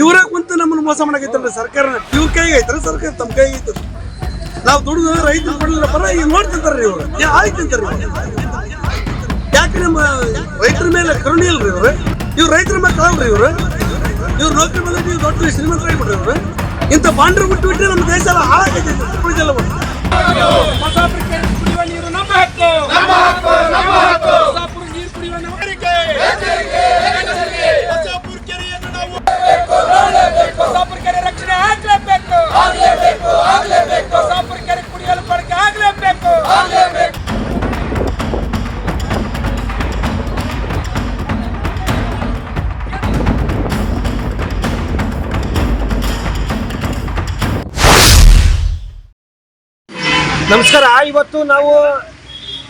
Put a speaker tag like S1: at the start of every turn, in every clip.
S1: ಇವರೇ ಕುಂತು ನಮ್ಮನ್ನ ಮೋಸ ಮಾಡಕೈತಲ್ರಿ ಸರ್ಕಾರ. ಇವ್ರ ಕೈಗೆ ಐತ್ರ ಸರ್ಕಾರ ತಮ್ಮ ಕೈಗೆ ಐತದ ನಾವು ದುಡಿದು ರೈತರು ಕೊಡಲಿಲ್ಲ ಬರ ಈಗ ನೋಡ್ತಿಂತಾರ್ರಿ ಇವ್ರು. ಇವ್ರು. ಯಾಕೆ ನಮ್ಮ ರೈತರ ಮೇಲೆ ಕರುಣೆ ಇಲ್ರಿ ಇವ್ರು? ಇವ್ರು ರೈತರ ಮೇಲೆ ಕಳವ್ರಿ ಇವ್ರು? ಇವ್ರು ನೌಕರಿ ಮೇಲೆ ನೀವು ದೊಡ್ಡ ಶ್ರೀಮಂತರಾಗ್ಬಿಟ್ರಿ ಇವ್ರು. ಇಂಥ ಬಾಂಡ್ರು ಬಿಟ್ಟು ಬಿಟ್ಟರೆ ನಮ್ಮ ದೇಶ ಎಲ್ಲ ಹಾಳಾಗೈತೆ ಕೊಪ್ಪಳ ಜಿಲ್ಲೆ
S2: ನಮ್ಮ ಹಕ್ಕು ನಮ್ಮ ಹಕ್ಕು.
S3: ನಮಸ್ಕಾರ, ಇವತ್ತು ನಾವು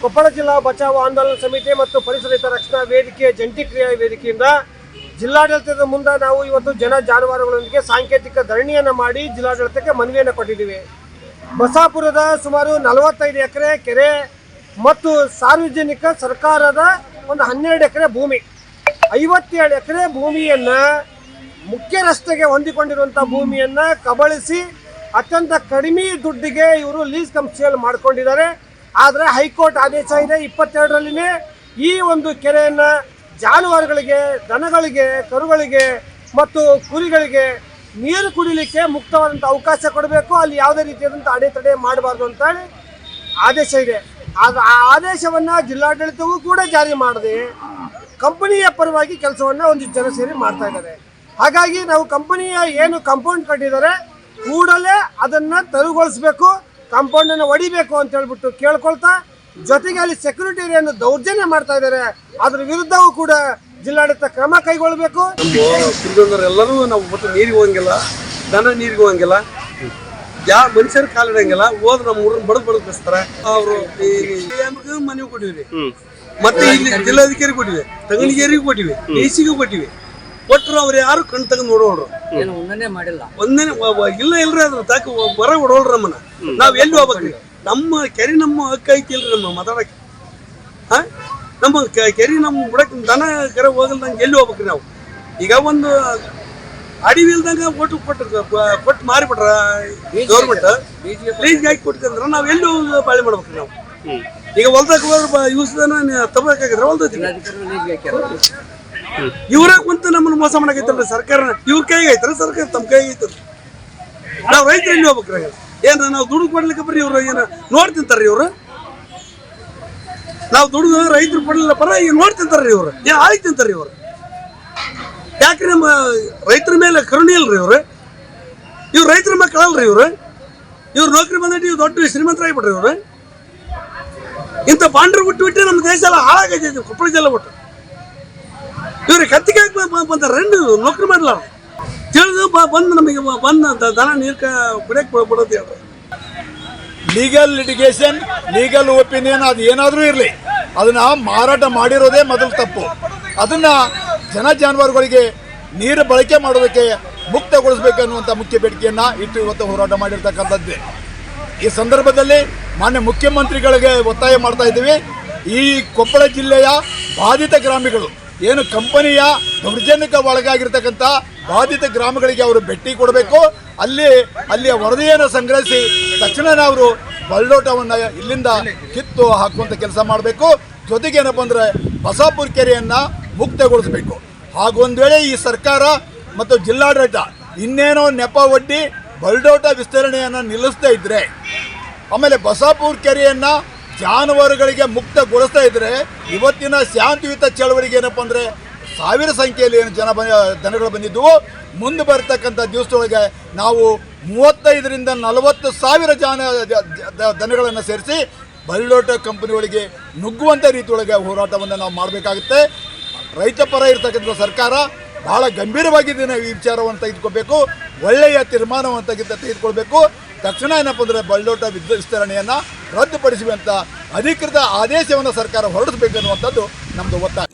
S3: ಕೊಪ್ಪಳ ಜಿಲ್ಲಾ ಬಚಾವ್ ಆಂದೋಲನ ಸಮಿತಿ ಮತ್ತು ಪರಿಸರ ರಕ್ಷಣಾ ವೇದಿಕೆ, ಜಂಟಿ ಕ್ರಿಯಾ ವೇದಿಕೆಯಿಂದ ಜಿಲ್ಲಾಡಳಿತದ ಮುಂದೆ ನಾವು ಇವತ್ತು ಜನ ಜಾನುವಾರುಗಳೊಂದಿಗೆ ಸಾಂಕೇತಿಕ ಧರಣಿಯನ್ನು ಮಾಡಿ ಜಿಲ್ಲಾಡಳಿತಕ್ಕೆ ಮನವಿಯನ್ನು ಕೊಟ್ಟಿದ್ದೀವಿ. ಬಸಾಪುರದ ಸುಮಾರು ನಲವತ್ತೈದು ಎಕರೆ ಕೆರೆ ಮತ್ತು ಸಾರ್ವಜನಿಕ ಸರ್ಕಾರದ ಒಂದು ಹನ್ನೆರಡು ಎಕರೆ ಭೂಮಿ. ಐವತ್ತೇಳು ಎಕರೆ ಭೂಮಿಯನ್ನು ಮುಖ್ಯ ರಸ್ತೆಗೆ ಹೊಂದಿಕೊಂಡಿರುವಂಥ ಭೂಮಿಯನ್ನು ಕಬಳಿಸಿ ಅತ್ಯಂತ ಕಡಿಮೆ ದುಡ್ಡಿಗೆ ಇವರು ಲೀಸ್ ಕಂಪ್ನಿಯಲ್ಲಿ ಮಾಡ್ಕೊಂಡಿದ್ದಾರೆ. ಆದರೆ ಹೈಕೋರ್ಟ್ ಆದೇಶ ಇದೆ ಇಪ್ಪತ್ತೆರಡರಲ್ಲಿನೇ ಈ ಒಂದು ಕೆರೆಯನ್ನು ಜಾನುವಾರುಗಳಿಗೆ, ದನಗಳಿಗೆ, ಕರುಗಳಿಗೆ ಮತ್ತು ಕುರಿಗಳಿಗೆ ನೀರು ಕುಡಿಲಿಕ್ಕೆ ಮುಕ್ತವಾದಂಥ ಅವಕಾಶ ಕೊಡಬೇಕು. ಅಲ್ಲಿ ಯಾವುದೇ ರೀತಿಯಾದಂಥ ಅಡೆತಡೆ ಮಾಡಬಾರ್ದು ಅಂತೇಳಿ ಆದೇಶ ಇದೆ. ಆದ ಆ ಆದೇಶವನ್ನು ಜಿಲ್ಲಾಡಳಿತವೂ ಕೂಡ ಜಾರಿ ಮಾಡದೆ ಕಂಪನಿಯ ಪರವಾಗಿ ಕೆಲಸವನ್ನು ಒಂದು ಜನ ಸೇರಿ ಮಾಡ್ತಾ ಇದ್ದಾರೆ. ಹಾಗಾಗಿ ನಾವು ಕಂಪನಿಯ ಏನು ಕಾಂಪೌಂಡ್ ಕಟ್ಟಿದ್ದಾರೆ, ಕೂಡಲೇ ಅದನ್ನ ತೆರವುಗೊಳಿಸಬೇಕು, ಕಾಂಪೌಂಡ್ ಅನ್ನು ಹೊಡಿಬೇಕು ಅಂತ ಹೇಳ್ಬಿಟ್ಟು ಕೇಳ್ಕೊಳ್ತಾ, ಜೊತೆಗೆ ಅಲ್ಲಿ ಸೆಕ್ಯೂರಿಟಿ ದೌರ್ಜನ್ಯ ಮಾಡ್ತಾ ಇದ್ದಾರೆ. ಅದ್ರ ವಿರುದ್ಧವೂ ಕೂಡ ಜಿಲ್ಲಾಡಳಿತ ಕ್ರಮ ಕೈಗೊಳ್ಳಬೇಕು.
S1: ಎಲ್ಲರೂ ನಾವು ಮತ್ತೆ ನೀರಿಗೆ ಹೋಗಂಗಿಲ್ಲ ದನ ನೀರಿಗೆ ಹೋಗಂಗಿಲ್ಲ ಯಾವ ಮನುಷ್ಯರ ಕಾಲಿಡಂಗಿಲ್ಲ ಹೋದ್ ನಮ್ಮ ಊರನ್ನ ಬಡದ್ ಬಡದ್ ಕಸ್ತಾರ. ಅವರು ಮನವಿ ಕೊಟ್ಟಿವಿ ಮತ್ತೆ ಇಲ್ಲಿ ಜಿಲ್ಲಾಧಿಕಾರಿ ಕೊಟ್ಟಿವಿ ತಂಗಣಿಗೇರಿಗೆ ಕೊಟ್ಟಿವಿ ಡಿಸಿಗೂ ಕೊಟ್ಟಿವಿ. ಕೊಟ್ಟರು ಅವ್ರು ಯಾರು ಕಣ್ ತಗ ನೋಡೋರು.
S4: ಏನು ಒಂದನ್ನೇ ಮಾಡಿಲ್ಲ.
S1: ಒಂದೇ ಇಲ್ಲ ಇಲ್ರಿ ಅದ್ರ ತಾಕ ಬರ ಹೊಡೋಳ್ರಿ ನಮ್ಮನ್ನ. ನಾವ್ ಎಲ್ಲಿ ಹೋಗ್ಬೇಕ್ರಿ? ನಮ್ಮ ಕೆರೆ ನಮ್ಮ ಹಕ್ಕ ಐತಿ ಇಲ್ರಿ ನಮ್ಮ ಮಾತಾಡಕ್ಕೆ. ಹಾ? ನಮ್ಮ ಕೆರೆ ನಮ್ಮ ಬುಡಕ್ ದನ ಕರೆ ಹೋಗಲ್ದಂಗೆ ಎಲ್ಲಿ ಹೋಗ್ಬೇಕ್ರಿ ನಾವು? ಈಗ ಒಂದು ಅಡಿವಿ ಇಲ್ದಂಗ ಒಟ್ಟು ಕೊಟ್ಟು ಕೊಟ್ಟು ಮಾರಿಬಿಟ್ರ ಗೌರ್ಮೆಂಟ್. ಲೀಸ್ಗೆ ಹಾಕಿ ಕೊಟ್ಕಂದ್ರ ನಾವು ಎಲ್ಲಿ ಹೋಗಿ ಬಾಳೆ ಮಾಡ್ಬೇಕು ನಾವು? ಈಗ ಹೊಲ್ದಾಗ ಯೂಸ್ ತಗೋಕಾಗಿದ್ರೆ ಹೊಲ್ದೈತಿ. ಇವ್ರಾಗ ಕುಂತು ನಮ್ಮನ್ನ ಮೋಸ ಮಾಡಕೈತಲ್ರಿ ಸರ್ಕಾರ ಇವ್ರ ಕೈಗೆ ಐತ್ರ ಸರ್ಕಾರ ತಮ್ಮ ಕೈಗೆ ಐತದ ನಾವು ರೈತರು ಎಲ್ಲಿ ಹೋಗ್ಬೇಕ್ರಿ ಏನ್ರ ನಾವು ದುಡ್ಡು ಕೊಡ್ಲಿಕ್ಕೆ ಬರ್ರಿ ಇವ್ರು ಏನ ನೋಡ್ತಿಂತಾರ್ರಿ ಇವ್ರು? ನಾವು ದುಡ್ದು ರೈತರು ಕೊಡ್ಲಿಲ್ಲ ಪರ ಈಗ ನೋಡ್ ತಿಂತಾರ್ರಿ ಇವ್ರು. ಏನ್ ಆಯ್ ತಿಂತಾರ್ರಿ ಇವ್ರು. ಯಾಕ್ರಿ ನಮ್ಮ ರೈತರ ಮೇಲೆ ಕರುಣೆ ಇಲ್ರಿ ಇವ್ರು? ಇವ್ರು ರೈತರ ಮಕ್ಕಳು ಅಲ್ರಿ ಇವ್ರು? ಇವ್ರು ನೌಕರಿ ಬಂದ್ರೆ ನೀವು ದೊಡ್ಡ ಶ್ರೀಮಂತರಾಗ್ಬಿಟ್ರಿ ಇವ್ರು. ಇಂಥ ಬಾಂಡ್ರು ಬಿಟ್ಟು ಬಿಟ್ಟರೆ ನಮ್ಮ ದೇಶ ಎಲ್ಲ ಹಾಳಾಗೈತೆ, ಇದು ಕೊಪ್ಪಳ ಜಿಲ್ಲೆ ಬಿಟ್ಟು. ಇವ್ರಿಗೆ ಕತ್ತಿಗೆ ಹಾಕಿ ಬಂದಾರ ರೆಂಡು ನೌಕರಿ ಮಾಡಲಾರ ತಿಳಿದು ಬ- ಬಂದು ನಮಗೆ ಬ- ಬಂದು ದ- ದನ ನೀರ್ಕ ಬಿಡಕ್ಕೆ ಬಿಡೋದು ಹೇಳ್ರಿ
S5: ಲೀಗಲ್ ಲಿಟಿಗೇಷನ್ ಲೀಗಲ್ ಒಪಿನಿಯನ್ ಅದು ಏನಾದರೂ ಇರಲಿ. ಅದನ್ನ ಮಾರಾಟ ಮಾಡಿರೋದೇ ಮೊದಲು ತಪ್ಪು. ಅದನ್ನ ಜನ ಜಾನುವಾರುಗಳಿಗೆ ನೀರು ಬಳಕೆ ಮಾಡೋದಕ್ಕೆ ಮುಕ್ತಗೊಳಿಸಬೇಕು ಅನ್ನುವಂಥ ಮುಖ್ಯ ಬೇಡಿಕೆಯನ್ನ ಇಟ್ಟು ಇವತ್ತು ಹೋರಾಟ ಮಾಡಿರ್ತಕ್ಕಂಥದ್ದೇ. ಈ ಸಂದರ್ಭದಲ್ಲಿ ಮಾನ್ಯ ಮುಖ್ಯಮಂತ್ರಿಗಳಿಗೆ ಒತ್ತಾಯ ಮಾಡ್ತಾ ಇದ್ದೀವಿ. ಈ ಕೊಪ್ಪಳ ಜಿಲ್ಲೆಯ ಬಾಧಿತ ಗ್ರಾಮಿಗಳು ಏನು ಕಂಪನಿಯ ದೌರ್ಜನ್ಯಕ್ಕೆ ಒಳಗಾಗಿರ್ತಕ್ಕಂಥ ಬಾಧಿತ ಗ್ರಾಮಗಳಿಗೆ ಅವರು ಭೇಟಿ ಕೊಡಬೇಕು. ಅಲ್ಲಿ, ಅಲ್ಲಿಯ ವರದಿಯನ್ನು ಸಂಗ್ರಹಿಸಿ ತಕ್ಷಣನೇ ಅವರು ಬಳ್ಳೋಟವನ್ನು ಇಲ್ಲಿಂದ ಕಿತ್ತು ಹಾಕುವಂಥ ಕೆಲಸ ಮಾಡಬೇಕು. ಜೊತೆಗೆ ಏನಪ್ಪ ಅಂದರೆ ಬಸಾಪುರ ಕೆರೆಯನ್ನು ಮುಕ್ತಗೊಳಿಸಬೇಕು. ಹಾಗೊಂದು ವೇಳೆ ಈ ಸರ್ಕಾರ ಮತ್ತು ಜಿಲ್ಲಾಡಳಿತ ಇನ್ನೇನೋ ನೆಪ ಒಡ್ಡಿ ಬಲ್ಡೋಟ ವಿಸ್ತರಣೆಯನ್ನು ನಿಲ್ಲಿಸ್ತಾ ಇದ್ದರೆ ಆಮೇಲೆ ಬಸಾಪುರ ಕೆರೆಯನ್ನ ಜಾನುವಾರುಗಳಿಗೆ ಮುಕ್ತಗೊಳಿಸ್ತಾ ಇದ್ರೆ ಇವತ್ತಿನ ಶಾಂತಿಯುತ ಚಳವಳಿಗೆ ಏನಪ್ಪ ಅಂದ್ರೆ ಸಾವಿರ ಸಂಖ್ಯೆಯಲ್ಲಿ ಏನು ಜನ ಬ ದನಗಳು ಬಂದಿದ್ವು ಮುಂದೆ ಬರ್ತಕ್ಕಂಥ ದಿವಸದೊಳಗೆ ನಾವು ಮೂವತ್ತೈದರಿಂದ ನಲವತ್ತು ಸಾವಿರ ಜನ ದನಗಳನ್ನು ಸೇರಿಸಿ ಬಲ್ಡೋಟ ಕಂಪನಿಗಳಿಗೆ ನುಗ್ಗುವಂಥ ರೀತಿಯೊಳಗೆ ಹೋರಾಟವನ್ನು ನಾವು ಮಾಡಬೇಕಾಗುತ್ತೆ. ರೈತ ಪರ ಇರತಕ್ಕಂಥ ಸರ್ಕಾರ ಬಹಳ ಗಂಭೀರವಾಗಿ ಇದನ್ನ ಈ ವಿಚಾರವನ್ನು ತೆಗೆದುಕೋಬೇಕು ಒಳ್ಳೆಯ ತೀರ್ಮಾನವನ್ನು ತೆಗೆದು ತೆಗೆದುಕೊಳ್ಬೇಕು. ತಕ್ಷಣ ಏನಪ್ಪ ಅಂದರೆ ವಿದ್ಯುತ್ ವಿಸ್ತರಣೆಯನ್ನು ರದ್ದುಪಡಿಸುವಂಥ ಅಧಿಕೃತ ಆದೇಶವನ್ನು ಸರ್ಕಾರ ಹೊರಡಿಸಬೇಕು ಅನ್ನುವಂಥದ್ದು ನಮ್ಮದು ಒತ್ತಾಯ.